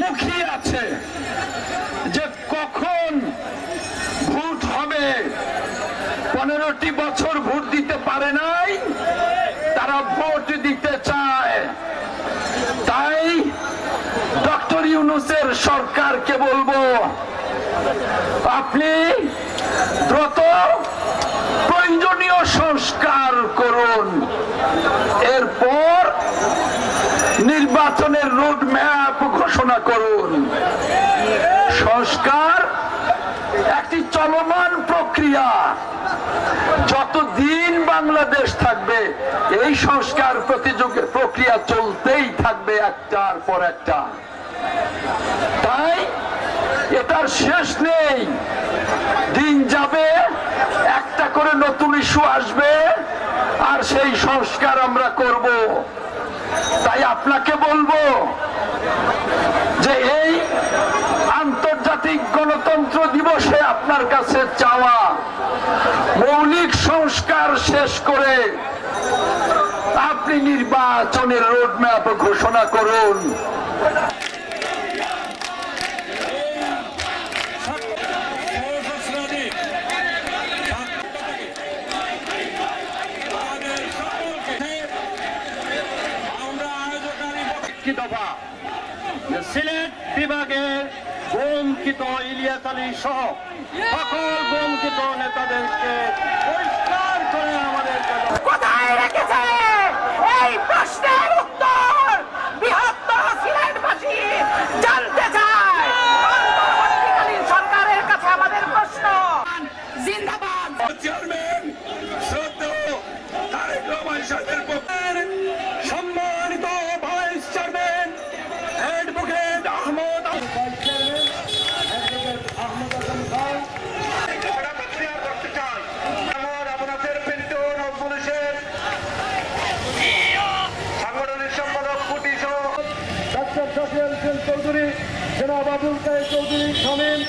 মুখিয়ে আছে যে কখন ভোট হবে? পনেরোটি বছর ভোট দিতে পারে নাই, তারা ভোট দিতে চায়। তাই ডক্টর ইউনুসের সরকারকে বলব, আপনি দ্রুত প্রয়োজনীয় সংস্কার করুন। এরপর নির্বাচনের রোড ম্যাপ ঘোষণা করুন। সংস্কার একটি চলমান প্রক্রিয়া। যতদিন বাংলাদেশ থাকবে, এই সংস্কার প্রতিযোগী প্রক্রিয়া চলতেই থাকবে একটার পর একটা। তাই এটার শেষ নেই। দিন যাবে, একটা করে নতুন ইস্যু আসবে, আর সেই সংস্কার আমরা করব। তাই আপনাকে বলব যে এই আন্তর্জাতিক গণতন্ত্র দিবসে আপনার কাছে চাওয়া মৌলিক সংস্কার শেষ করে আপনি নির্বাচনের রোডম্যাপ ঘোষণা করুন সহস্রাধিক আমাদের সকলকে আমরা আয়োজকারী একটি দফা যে সিলেট বিভাগের বঙ্কিত ইলিয়াস আলী সহ সকল বঙ্কিত নেতাদেরকে পরিষ্কার করে আমাদের কোথায় রেখেছে? এই প্রশ্নের উত্তর বৃহত্তর সিলেটবাসী জানতে চায়। অন্তর্বর্তীকালীন সরকারের কাছে আমাদের প্রশ্ন। জিন্দাবাদ। চেয়ারম্যান তারেক রহমান সাহেবের হোসেন চৌধুরী। জনাব আবুল কায়েদ চৌধুরী শামীম